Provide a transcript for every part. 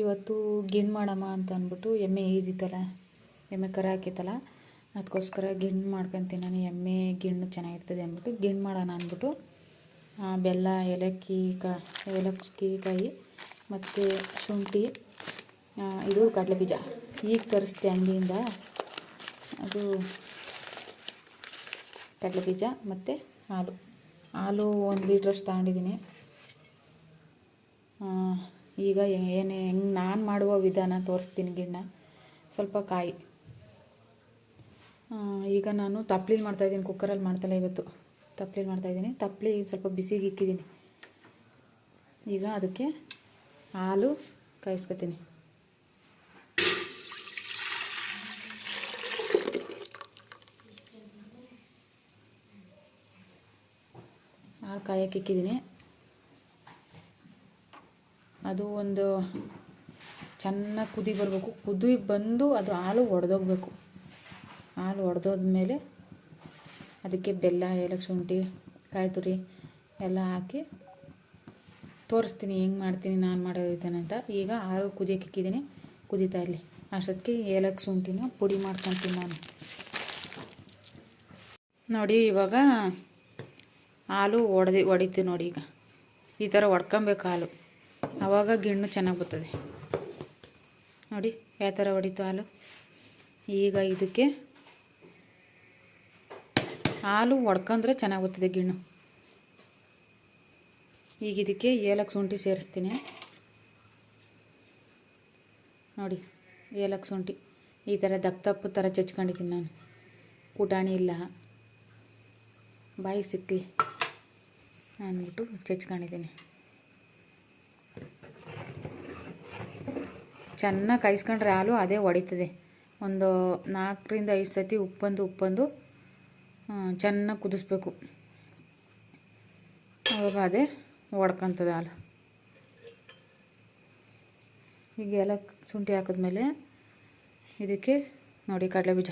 ಇವತ್ತು ಗಿಣ್ಣು ಮಾಡಮ್ಮ ಅಂತ ಅಂದ್ಬಿಟ್ಟು ಎಮ್ಮೆ ಈದಿತ್ತಲ್ಲ ಎಮ್ಮೆ ಕರ ಹಾಕಿತ್ತಲ್ಲ ಅದಕ್ಕೋಸ್ಕರ ಗಿಣ್ಣು ಮಾಡ್ಕೊತೀನಿ ನಾನು ಎಮ್ಮೆ ಗಿಣ್ಣು ಚೆನ್ನಾಗಿರ್ತದೆ ಅಂದ್ಬಿಟ್ಟು ಗಿಣ್ಣು ಮಾಡೋಣ ಅಂದ್ಬಿಟ್ಟು ಬೆಲ್ಲ, ಏಲಕ್ಕಿ ಕಾ, ಏಲಕ್ಕಿ ಕಾಯಿ ಮತ್ತು ಶುಂಠಿ ಇದು ಕಡಲೆ ಬೀಜ ಈಗ ತರಿಸ್ತೆ ಅಂಗಡಿಯಿಂದ ಅದು ಕಡಲೆ ಬೀಜ ಮತ್ತು ಹಾಲು. ಹಾಲು ಒಂದು ಲೀಟ್ರಷ್ಟು ತಗೊಂಡಿದ್ದೀನಿ. ಈಗ ಏನೇ ಹೆಂಗೆ ನಾನು ಮಾಡುವ ವಿಧಾನ ತೋರಿಸ್ತೀನಿ ಗಿಣ್ಣ. ಸ್ವಲ್ಪ ಕಾಯಿ. ಈಗ ನಾನು ತಪ್ಲಿಲಿ ಮಾಡ್ತಾಯಿದ್ದೀನಿ ಕುಕ್ಕರಲ್ಲಿ ಮಾಡ್ತಾಯಿಲ್ಲ ಇವತ್ತು. ತಪ್ಲಿಲಿ ಮಾಡ್ತಾಯಿದ್ದೀನಿ ತಪ್ಲಿ ಸ್ವಲ್ಪ ಬಿಸಿಗೆ ಇಕ್ಕಿದ್ದೀನಿ. ಈಗ ಅದಕ್ಕೆ ಹಾಲು ಕಾಯಿಸ್ಕೊತೀನಿ. ಹಾಲು ಕಾಯಕ್ಕೆ ಇಕ್ಕಿದ್ದೀನಿ. ಅದು ಒಂದು ಚೆನ್ನಾಗಿ ಕುದಿ ಬರಬೇಕು. ಕುದಿ ಬಂದು ಅದು ಹಾಲು ಒಡೆದೋಗ್ಬೇಕು. ಹಾಲು ಒಡೆದೋದ್ಮೇಲೆ ಅದಕ್ಕೆ ಬೆಲ್ಲ, ಏಲಕ್ಕಿ ಶುಂಠಿ, ಕಾಯಿ ತುರಿ ಎಲ್ಲ ಹಾಕಿ ತೋರಿಸ್ತೀನಿ, ಹೆಂಗೆ ಮಾಡ್ತೀನಿ, ನಾನು ಮಾಡೋ ವಿಧಾನ ಅಂತ. ಈಗ ಹಾಲು ಕುದಿಯೋಕೆ ಇಕ್ಕಿದ್ದೀನಿ. ಕುದೀತಾ ಇರಲಿ. ಅಷ್ಟೊತ್ತಿಗೆ ಏಲಕ್ಕಿ ಶುಂಠಿನ ಪುಡಿ ಮಾಡ್ಕೊತೀನಿ ನಾನು. ನೋಡಿ, ಇವಾಗ ಹಾಲು ಒಡೆದು ಹೊಡಿತೀವಿ ನೋಡಿ ಈಗ. ಈ ಥರ ಒಡ್ಕೊಬೇಕು ಹಾಲು. ಆವಾಗ ಗಿಣ್ಣು ಚೆನ್ನಾಗಿ ಬರ್ತದೆ ನೋಡಿ, ಯಾವ ಥರ ಹೊಡಿತು ಹಾಲು? ಈಗ ಇದಕ್ಕೆ ಹಾಲು ಒಡ್ಕೊಂಡ್ರೆ ಚೆನ್ನಾಗಿ ಬರ್ತದೆ ಗಿಣ್ಣು. ಈಗ ಇದಕ್ಕೆ ಏಲಕ್ಕಿ ಶುಂಠಿ ಸೇರಿಸ್ತೀನಿ. ನೋಡಿ, ಏಲಕ್ಕಿ ಶುಂಠಿ. ಈ ಥರ ದಪ್ಪ ದಪ್ಪ ಥರ ಚಚ್ಕೊಂಡಿದ್ದೀನಿ ನಾನು. ಕುಟಾಣಿ ಇಲ್ಲ. ಬಾಯಿ ಸಿಕ್ಕಲಿ ಅಂದ್ಬಿಟ್ಟು ಚಚ್ಕೊಂಡಿದ್ದೀನಿ. ಚೆನ್ನಾಗಿ ಕಾಯಿಸ್ಕೊಂಡ್ರೆ ಹಾಲು ಅದೇ ಹೊಡಿತದೆ. ಒಂದು ನಾಲ್ಕರಿಂದ ಐದು ಸತಿ ಉಪ್ಪಂದು ಉಪ್ಪಂದು ಚೆನ್ನಾಗಿ ಕುದಿಸ್ಬೇಕು. ಅವಾಗ ಅದೇ ಒಡ್ಕೊತದೆ ಹಾಲು. ಈಗ ಎಲ್ಲ ಶುಂಠಿ ಹಾಕಿದ್ಮೇಲೆ ಇದಕ್ಕೆ ನೋಡಿ ಕಡಲೆ ಬೀಜ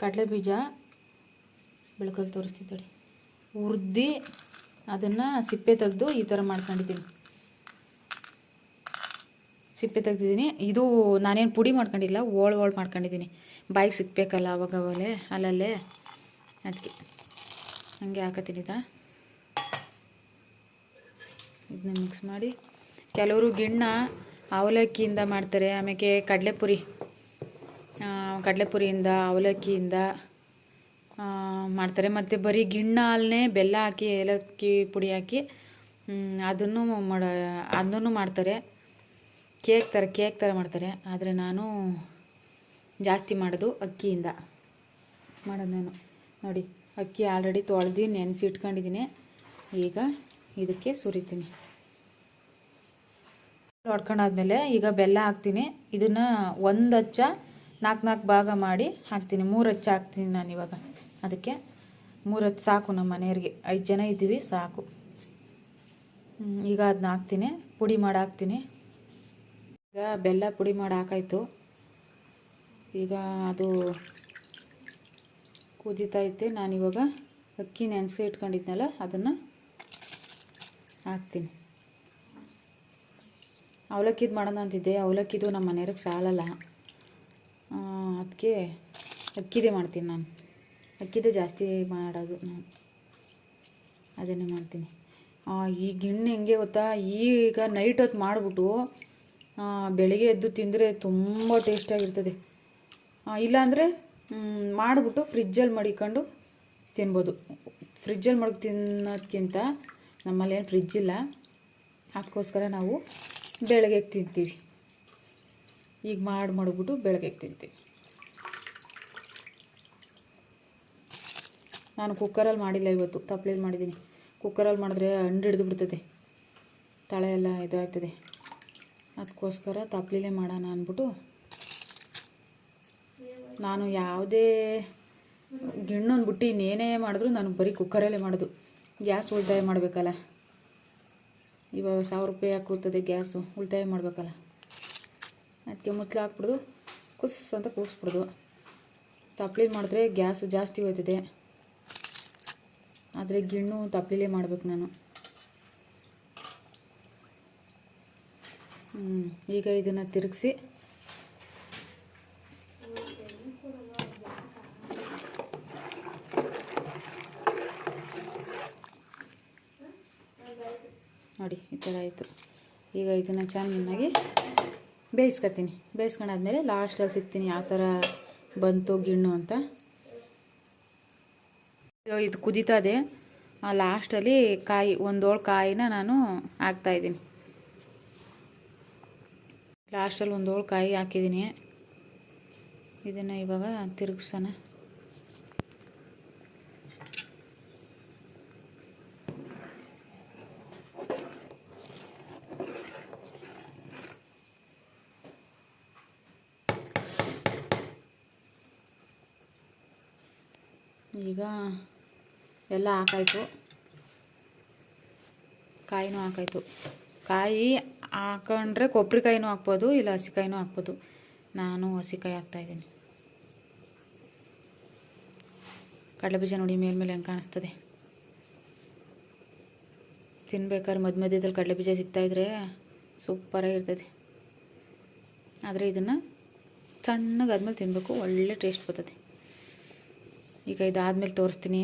ಕಡಲೆ ಬೀಜ ಬೆಳಕಲ್ಲಿ ತೋರಿಸ್ತಿದ್ದಾಳೆ ಹುರ್ದು ಅದನ್ನು ಸಿಪ್ಪೆ ತೆಗೆದು ಈ ಥರ ಮಾಡ್ಕೊಂಡಿದ್ದೀನಿ. ಸಿಪ್ಪೆ ತೆಗ್ದಿದ್ದೀನಿ. ಇದು ನಾನೇನು ಪುಡಿ ಮಾಡ್ಕೊಂಡಿಲ್ಲ, ಓಳ್ ಓಳ್ ಮಾಡ್ಕೊಂಡಿದ್ದೀನಿ. ಬಾಯಿಗೆ ಸಿಕ್ಕಬೇಕಲ್ಲ ಅವಾಗ ಅವಲೇ ಅಲ್ಲಲ್ಲೇ. ಅದಕ್ಕೆ ಹಂಗೆ ಹಾಕತ್ತೀನಿ ಇದಾ. ಇದನ್ನ ಮಿಕ್ಸ್ ಮಾಡಿ. ಕೆಲವರು ಗಿಣ್ಣ ಅವಲಕ್ಕಿಯಿಂದ ಮಾಡ್ತಾರೆ. ಆಮೇಲೆ ಕಡಲೆಪುರಿ. ಕಡಲೆಪುರಿಯಿಂದ, ಅವಲಕ್ಕಿಯಿಂದ. ಮಾಡ್ತಾರೆ. ಮತ್ತು ಬರೀ ಗಿಣ್ಣ ಹಾಲನ್ನೇ ಬೆಲ್ಲ ಹಾಕಿ, ಏಲಕ್ಕಿ ಪುಡಿ ಹಾಕಿ ಅದನ್ನು ಮಾಡ, ಅದನ್ನು ಮಾಡ್ತಾರೆ. ಕೇಕ್ ಥರ ಕೇಕ್ ಥರ ಮಾಡ್ತಾರೆ. ಆದರೆ ನಾನು ಜಾಸ್ತಿ ಮಾಡೋದು ಅಕ್ಕಿಯಿಂದ. ಮಾಡೋದು ನಾನು. ನೋಡಿ, ಅಕ್ಕಿ ಆಲ್ರೆಡಿ ತೊಳೆದು ನೆನೆಸಿ ಇಟ್ಕೊಂಡಿದ್ದೀನಿ. ಈಗ ಇದಕ್ಕೆ ಸುರಿತೀನಿ. ಹೊಡ್ಕೊಂಡಾದ್ಮೇಲೆ ಈಗ ಬೆಲ್ಲ ಹಾಕ್ತೀನಿ. ಇದನ್ನು ಒಂದು ಹಚ್ಚ ನಾಲ್ಕು ನಾಲ್ಕು ಭಾಗ ಮಾಡಿ ಹಾಕ್ತೀನಿ. ಮೂರು ಹಚ್ಚ ಹಾಕ್ತೀನಿ ನಾನು ಇವಾಗ. ಅದಕ್ಕೆ ಮೂರು ಹಚ್ಚ ಸಾಕು ನಮ್ಮ ಮನೆಯವ್ರಿಗೆ. ಐದು ಜನ ಇದ್ದೀವಿ, ಸಾಕು. ಈಗ ಅದನ್ನ ಹಾಕ್ತೀನಿ. ಪುಡಿ ಮಾಡಿ ಹಾಕ್ತೀನಿ. ಈಗ ಬೆಲ್ಲ ಪುಡಿ ಮಾಡಿ ಹಾಕಾಯ್ತು. ಈಗ ಅದು ಕುದಿತೈತೆ ನಾನು ನಾನಿವಾಗ ಅಕ್ಕಿ ನೆನೆಸಿ ಇಟ್ಕೊಂಡಿದ್ನಲ್ಲ, ಅದನ್ನು ಹಾಕ್ತೀನಿ. ಅವಲಕ್ಕಿದು ಮಾಡೋಣ ಅಂತಿದ್ದೆ. ಅವಲಕ್ಕಿದು ನಮ್ಮ ಮನೆಯವ್ರಿಗೆ ಸಾಲಲ್ಲ. ಅದಕ್ಕೆ ಅಕ್ಕಿದೇ ಮಾಡ್ತೀನಿ ನಾನು. ಅಕ್ಕಿದೇ ಜಾಸ್ತಿ ಮಾಡೋದು. ನಾನು ಅದನ್ನೇ ಮಾಡ್ತೀನಿ. ಈ ಗಿಣ್ಣು ಹೆಂಗೆ ಗೊತ್ತಾ? ಈಗ ನೈಟ್ ಹೊತ್ತು ಮಾಡಿಬಿಟ್ಟು ಬೆಳಿಗ್ಗೆ ಎದ್ದು ತಿಂದರೆ ತುಂಬ ಟೇಸ್ಟಾಗಿರ್ತದೆ ಇಲ್ಲಾಂದರೆ ಮಾಡಿಬಿಟ್ಟು ಫ್ರಿಜ್ಜಲ್ಲಿ ಮಡಿಕೊಂಡು ತಿನ್ಬೋದು. ಫ್ರಿಜ್ಜಲ್ಲಿ ಮಡಗಿ ತಿನ್ನೋದಕ್ಕಿಂತ ನಮ್ಮಲ್ಲಿ ಏನು ಫ್ರಿಜ್ ಇಲ್ಲ. ಅದಕ್ಕೋಸ್ಕರ ನಾವು ಬೆಳಗ್ಗೆ ತಿಂತೀವಿ. ಈಗ ಮಾಡಿ ಮಾಡಿಬಿಟ್ಟು ಬೆಳಗ್ಗೆ ತಿಂತೀವಿ. ನಾನು ಕುಕ್ಕರಲ್ಲಿ ಮಾಡಿಲ್ಲ ಇವತ್ತು ತಪ್ಪಲೇಲಿ ಮಾಡಿದ್ದೀನಿ ಕುಕ್ಕರಲ್ಲಿ ಮಾಡಿದ್ರೆ ಹಣ್ಣು ಹಿಡಿದು ಬಿಡ್ತದೆ ತಳೆ ಎಲ್ಲ ಇದಾಗ್ತದೆ. ಅದಕ್ಕೋಸ್ಕರ ತಪ್ಪಲೇ ಮಾಡೋಣ ಅಂದ್ಬಿಟ್ಟು ನಾನು ಯಾವುದೇ ಗಿಣ್ಣೊಂದು ಬಿಟ್ಟು ಇನ್ನೇನೇ ಮಾಡಿದ್ರು ನಾನು ಬರೀ ಕುಕ್ಕರಲ್ಲೇ ಮಾಡೋದು. ಗ್ಯಾಸ್ ಉಳಿತಾಯ ಮಾಡಬೇಕಲ್ಲ. ಇವಾಗ ಸಾವಿರ ರೂಪಾಯಿ ಹಾಕುತ್ತದೆ ಗ್ಯಾಸು, ಉಳಿತಾಯ ಮಾಡಬೇಕಲ್ಲ. ಅದಕ್ಕೆ ಮುತ್ತಲು ಹಾಕ್ಬಿಡ್ದು ಕುಸ್ ಅಂತ ಕೂಗಿಸ್ಬಿಡ್ದು ತಪ್ಪಲೇ ಮಾಡಿದ್ರೆ ಗ್ಯಾಸು ಜಾಸ್ತಿ ಹೋಯ್ತದೆ. ಆದರೆ ಗಿಣ್ಣು ತಪ್ಪಲೇ ಮಾಡ್ಬೇಕು ನಾನು. ಈಗ ಇದನ್ನು ತಿರುಗಿಸಿ. ನೋಡಿ, ಈ ಥರ ಆಯಿತು. ಈಗ ಇದನ್ನು ಚೆನ್ನಾಗಿ ಬೇಯಿಸ್ಕೊತೀನಿ. ಬೇಯಿಸ್ಕೊಂಡಾದ್ಮೇಲೆ ಲಾಸ್ಟಲ್ಲಿ ಸಿಗ್ತೀನಿ ಯಾವ ಥರ ಬಂತು ಗಿಣ್ಣು ಅಂತ. ಇದು ಕುದೀತಾ ಇದೆ ಲಾಸ್ಟಲ್ಲಿ ಕಾಯಿ, ಒಂದೋಳು ಕಾಯಿನ ನಾನು ಹಾಕ್ತಾಯಿದ್ದೀನಿ ಲಾಸ್ಟಲ್ಲಿ ಒಂದೋಳು ಕಾಯಿ ಹಾಕಿದ್ದೀನಿ. ಇದನ್ನು ಇವಾಗ ತಿರುಗಿಸೋಣ. ಈಗ ಎಲ್ಲ ಹಾಕಾಯಿತು. ಕಾಯಿನೂ ಹಾಕಾಯ್ತು. ಕಾಯಿ ಹಾಕೊಂಡ್ರೆ ಕೊಬ್ಬರಿಕಾಯಿನೂ ಹಾಕ್ಬೋದು, ಇಲ್ಲ ಹಸಿಕಾಯಿನೂ ಹಾಕ್ಬೋದು. ನಾನು ಹಸಿಕಾಯಿ ಹಾಕ್ತಾಯಿದ್ದೀನಿ ಕಡಲೆಬೀಜ ನೋಡಿ ಮೇಲ್ಮೇಲೆ ಹೆಂಗೆ ಕಾಣಿಸ್ತದೆ. ತಿನ್ಬೇಕಾದ್ರೆ ಮಧ್ಯ ಮಧ್ಯದಲ್ಲಿ ಕಡಲೆಬೀಜ ಸಿಗ್ತಾಯಿದ್ರೆ ಸೂಪರಾಗಿರ್ತದೆ ಆದರೆ ಇದನ್ನು ಸಣ್ಣಗಾದ್ಮೇಲೆ ತಿನ್ನಬೇಕು ಒಳ್ಳೆ ಟೇಸ್ಟ್ ಬರ್ತದೆ. ಈಗ ಇದಾದ್ಮೇಲೆ ತೋರಿಸ್ತೀನಿ.